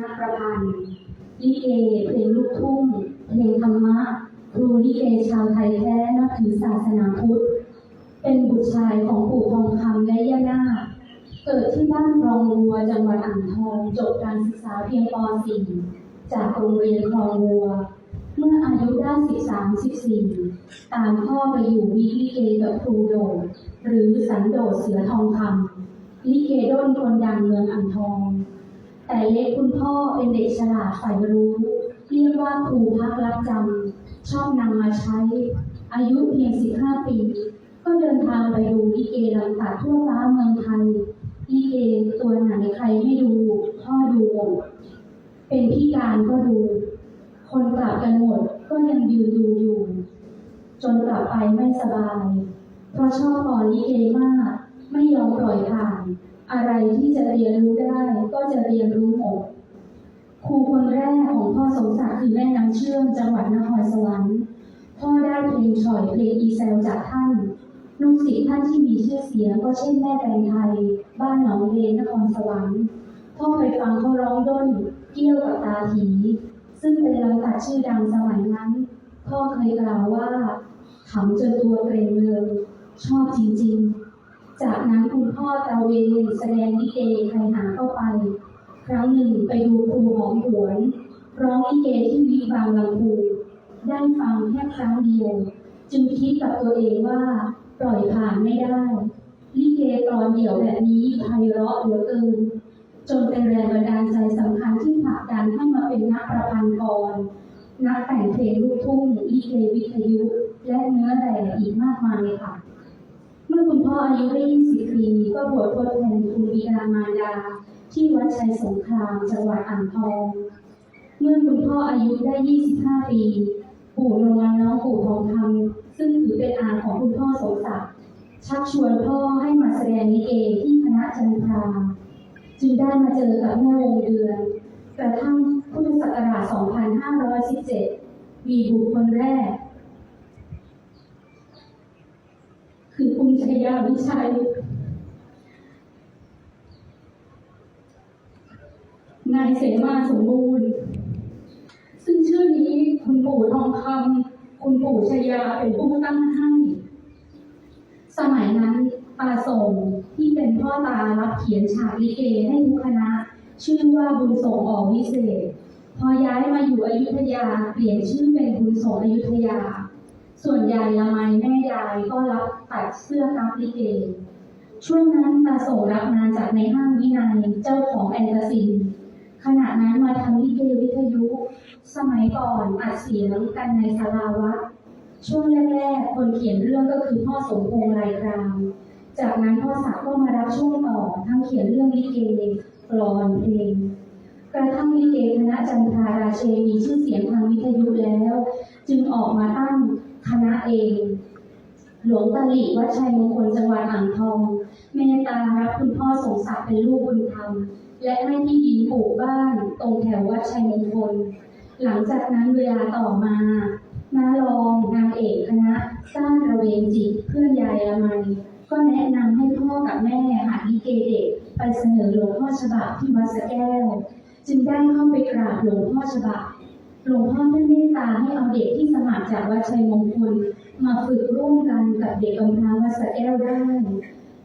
นักประพันธ์ลิเกเพลงลูกทุ่งเพลงธรรมะ ครูลิเกชาวไทยแท้นับถือศาสนาพุทธ เป็นบุตรชายของปู่ทองคำและย่านาคเกิดที่บ้านรองวัวจังหวัดอ่างทอง จบการศึกษาเพียงป .4 จากโรงเรียนคลองวัว เมื่ออายุได้ 13-14 ตามพ่อไปอยู่วิลิเกกับครูโดดหรือสันโดษเสือทองคำลิเกด้นคนดังเมืองอ่างทอง แต่เล็กคุณพ่อเป็นเด็กฉลาดใฝ่รู้ เรียกว่าครูพักรับจำชอบนำมาใช้ อายุเพียง 15 ปี ก็เดินทางไปดูลิเกลำตัดทั่วฟ้าเมืองไทยลิเกตัวไหนใครไม่ดู พ่อดู เป็นพิการก็ดู คนกลับกันหมดก็ยังยืนดูอยู่ จนกลับไปไม่สบาย เพราะชอบพอลิเกมาก ไม่ยอมปล่อยผ่าน อะไรที่จะเรียนรู้ได้ก็จะเรียนรู้หมดครูคนแรกของพ่อสมศักดิ์คือแม่น้ำเชื่อมจังหวัดนครสวรรค์พ่อได้เพลงฉ่อยเพลงอีแซลจากท่านลูกศิษย์ท่านที่มีชื่อเสียงก็เช่นแม่แตงไทย บ้านหนองเลนนครสวรรค์พ่อไปฟังเขาร้องด้นเกี่ยวกับตาถีซึ่งเป็นลำตัดชื่อดังสมัยนั้น พ่อเคยกล่าวว่าขำจนตัวเกรงเลยชอบจริงๆ จากนั้นคุณพ่อตระเวนแสดงลิเกใครหาเข้าไป ครั้งหนึ่งไปดูครูหอมหวนร้องลิเกที่วิบางลำพูได้ฟังแค่ครั้งเดียว จึงคิดกับตัวเองว่าปล่อยผ่านไม่ได้ ลิเกตอนเดี่ยวแบบนี้ไพเราะเหลือเกิน จนเป็นแรงบันดาลใจสำคัญที่ผลักดันให้มาเป็นนักประพันธ์กรนักแต่งเพลงลูกทุ่งลิเกวิทยุ และเนื้อแร่อีกมากมายค่ะ มื่อคุณพ่ออายุได้20ปีก็บวชทดแทนคุณบิดามารดาที่วัดชัยสงครามจังหวัดอ่างทอง เมื่อคุณพ่ออายุได้ 25 ปี ปู่นวลน้องปู่ทองคำซึ่งถือเป็นอาของคุณพ่อสมศักดิ์ชักชวนพ่อให้มาแสดงลิเกที่คณะจันทราจึงได้มาเจอกับแม่วงเดือนกระทั่งพุทธศักราช 2517 มีบุคคลแรก คือคุณ ชัยยาวิชัย นายเสมาสมบูรณ์ ซึ่งชื่อนี้คุณปู่ทองคำคุณปู่ชยาเป็นผู้ตั้งให้ สมัยนั้นตาส่งที่เป็นพ่อตารับเขียนฉากลิเกให้ทุกคณะ ชื่อว่าบุญส่งออกวิเศษ พอย้ายมาอยู่อยุธยา เปลี่ยนชื่อเป็นบุญส่งอยุธยา ส่วนยายละไมแม่ยายก็รับตัดเสื้อกั๊กลิเกช่วงนั้นตาส่งรับงานจากในห้างวินัยเจ้าของแอนตาซิน ขณะนั้นมาทำลิเกวิทยุ สมัยก่อนอัดเสียงกันในสาราวัดช่วงแรกๆ คนเขียนเรื่องก็คือพ่อสมพงษ์ไรครามจากนั้นพ่อศักดิ์ก็มารับช่วงต่อทั้งเขียนเรื่องลิเกกลอนเพลงกระทั่งลิเกคณะจันทราราเชมีชื่อเสียงทางวิทยุแล้ว จึงออกมาตั้ง คณะเอง หลวงตาหลีวัชัยมงคลจังหวัดอ่างทองเมตตารับคุณพ่อสมศักดิ์เป็นลูกบุญธรรม และให้ที่ดินปลูกบ้านตรงแถววัดชัยมงคล หลังจากนั้นเวลาต่อมาน้ารองนางเอกคณะสร้างระเวงจิตเพื่อนยายละไมก็แนะนำให้พ่อกับแม่หัดลิเกเด็กไปเสนอหลวงพ่อฉบับที่วัดสะแก้ว จึงได้เข้าไปกราบหลวงพ่อฉบับ หลวงพ่อท่านเมตตาให้เอาเด็กที่สมัครจากวัดชัยมงคล มาฝึกร่วมกันกับเด็กกำพร้าวัดสะแก้วได้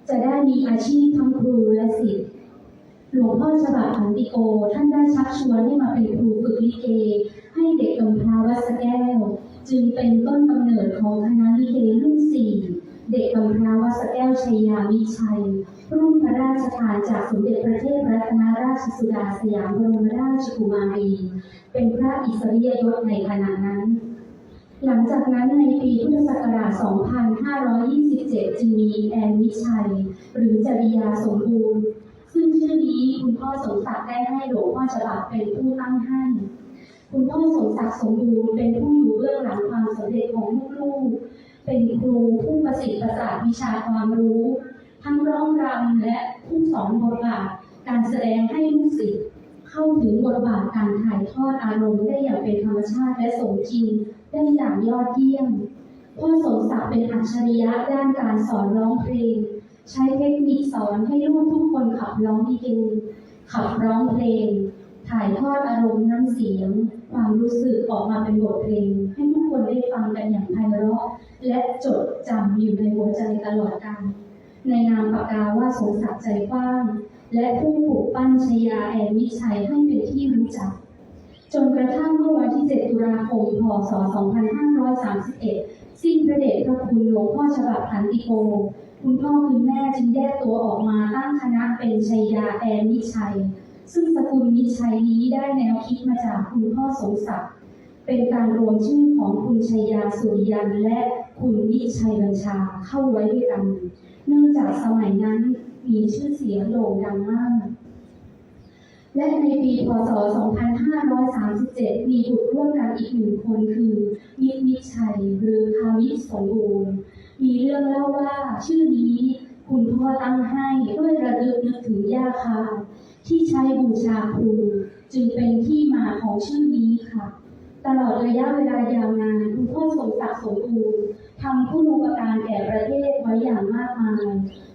จะได้มีอาชีพทั้งครูและศิษย์หลวงพ่อฉบับขันติโก ท่านได้ชักชวนให้มาเป็นครูฝึกลิเก ให้เด็กกำพร้าวัดสะแก้ว จึงเป็นต้นกำเนิดของคณะลิเกรุ่นสี่ เด็กกำพร้าวัดสแก้วชัยยาวิชัย รุ่นพระราชทานจากสมเด็จพระเทพรัตนราชสุดาสยามบรมราชกุมารี เป็นพระอิสริยยศในขณะนั้น หลังจากนั้นในปีพุทธศักราช 2527 จึงมีแอนวิชัย หรือจริยาสมบูรณ์ ซึ่งชื่อนี้คุณพ่อสมศักดิ์ได้ให้หลวงพ่อฉบับเป็นผู้ตั้งให้คุณพ่อสมศักดิ์สมบูรณ์เป็นผู้อยู่เบื้องหลังความสำเร็จของลูกๆ เป็นครูผู้ประสิทธิ์ประสาทวิชาความรู้ ทั้งร้องรำและผู้สอนบทบาทการแสดงให้ลูกศิษย์เข้าถึงบทบาทการถ่ายทอดอารมณ์ได้อย่างเป็นธรรมชาติและสมจริงได้อย่างยอดเยี่ยมพ่อสมศักดิ์เป็นอัจฉริยะด้านการสอนร้องเพลง ใช้เทคนิคสอนให้ลูกทุกคนขับร้องลิเกขับร้องเพลง ถ่ายทอดอารมณ์น้ำเสียง ความรู้สึกออกมาเป็นบทเพลงให้ทุกคนได้ฟังกันอย่างไพเราะและจดจำอยู่ในหัวใจตลอดกาลในนามปากกาว่าสงศักดิ์ใจกว้าง และผู้ปลูกปั้นชยาแอนมิชัยให้เป็นที่รู้จัก จนกระทั่งเมื่อวันที่ 7 ตุลาคม พศ 2531 สิ้นพระเดชพระคุณหลวงพ่อฉบับขันติโก คุณพ่อคุณแม่จึงแยกตัวออกมาตั้งคณะเป็นชยยาแอนมิชัย ซึ่งสกุลมิชัยนี้ได้แนวคิดมาจากคุณพ่อสงศักดิ์เป็นการรวมชื่อของคุณชัยยาสุริยันและคุณมิชัยบัญชาเข้าไว้ด้วยกัน เนื่องจากสมัยนั้นมีชื่อเสียงโด่งดังมาก และในปีพศ 2537 มีบุตรร่วมกันอีกหนึ่งคนคือมิตรมิชัยหรือคามิตรสมบูรณ์มีเรื่องเล่าว่าชื่อ พ่อตั้งให้ด้วยระลึกนึกถึงย่าคาที่ใช้บูชาครูจึงเป็นที่มาของชื่อนี้ค่ะ ตลอดระยะเวลายาวนานคุณพ่อสมศักดิ์สมบูรณ์ทำผู้นุปการแก่ประเทศไว้อย่างมากมาย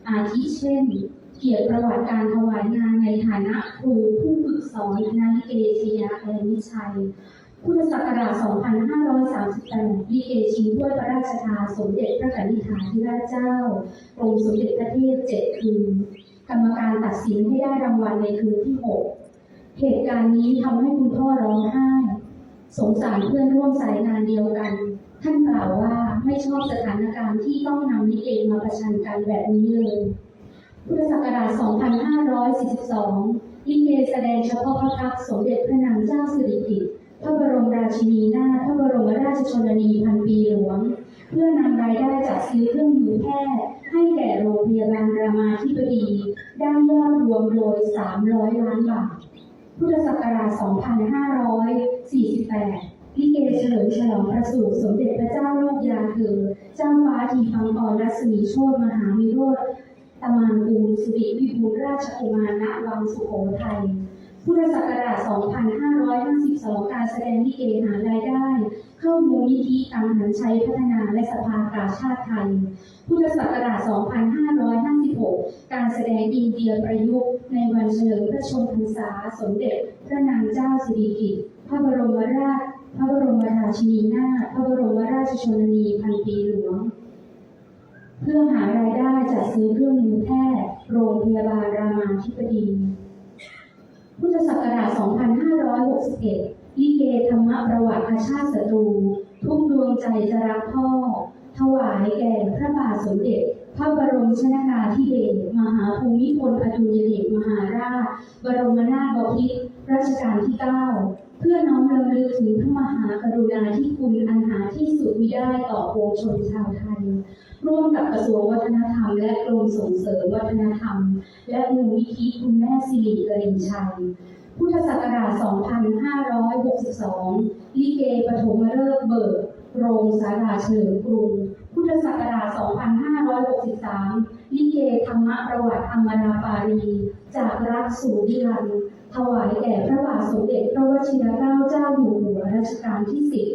อาทิเช่น เกียรติประวัติการถวายงานในฐานะครูผู้ฝึกสอนคณะลิเกชยาแอนมิชัย พุทธศักราช 2538ลิเกชิงถ้วยพระราชทานสมเด็จพระกนิษฐาธิราชเจ้ากรมสมเด็จพระเทพเจ็ดคืน กรรมการตัดสินให้ได้รางวัลในคืนที่ 6 เหตุการณ์นี้ทำให้คุณพ่อร้องไห้ สงสารเพื่อนร่วมสายงานเดียวกัน ท่านกล่าวว่าไม่ชอบสถานการณ์ที่ต้องนำลิเกมาประชันกันแบบนี้เลย พุทธศักราช 2542 ลิเกแสดงเฉพาะพระพักสมเด็จพระนางเจ้าสิริกิติ์ พระบรมราชินีนาถพระบรมราชชนนีพันปีหลวง เพื่อนำรายได้จากซื้อเครื่องมือแพทย์ให้แก่โรงพยาบาลรามาธิบดีได้ยอดรวมโดย 300 ล้านบาท พุทธศักราช 2548ลิเกเฉลิมฉลองประสูติสมเด็จพระเจ้าลูกยาเธอเจ้าฟ้าทีพังกรรัศมีโชตมหาวิโรธตมานกูลสิริวิบูลราชกุมารณวังสุโขทัย พุทธศักราช 2552 การแสดงลิเกหารายได้ เข้ามูลนิธิกังหันชัยพัฒนาและสภากาชาติไทย พุทธศักราช 2556 การแสดงอินเดียประยุกต์ ในวันเฉลิมพระชนมพรรษาสมเด็จ พระนางเจ้าสิริกิติ์พระบรมราช พระบรมราชินีนาถพระบรมราชชนนีพันปีหลวงเพื่อหารายได้จัดซื้อเครื่องมือแพทย์โรงพยาบาลรามาธิบดี พุทธศักราช 2561 ลิเกธรรมประวัติอาชาติศัตรู ทุกดวงใจจะรักพ่อ ถวายแก่พระบาทสมเด็จ พระบรมชนกาธิเบศรมหาภูมิพลอดุลยเดชมหาราช บรมนาถบพิตรรัชกาลที่ 9 เพื่อน้อมรำลึกถึงพระมหากรุณาธิคุณอันหาที่สุดมิได้ต่อปวงชนชาวไทย ร่วมกับกระทรวงวัฒนธรรม และกรมส่งเสริมวัฒนธรรม และมูลนิธิคุณแม่สิริกรินชัย พุทธศักราช 2562 ลิเกปฐมฤกษ์เบิกโรงสาราเฉลิมกรุง พุทธศักราช 2563 ลิเกธรรมประวัติอมราปารี จากรักสู่นิรันดร์ ถวายแด่พระบาทสมเด็จพระวชิรเกล้าเจ้าอยู่หัวรัชกาลที่สิบ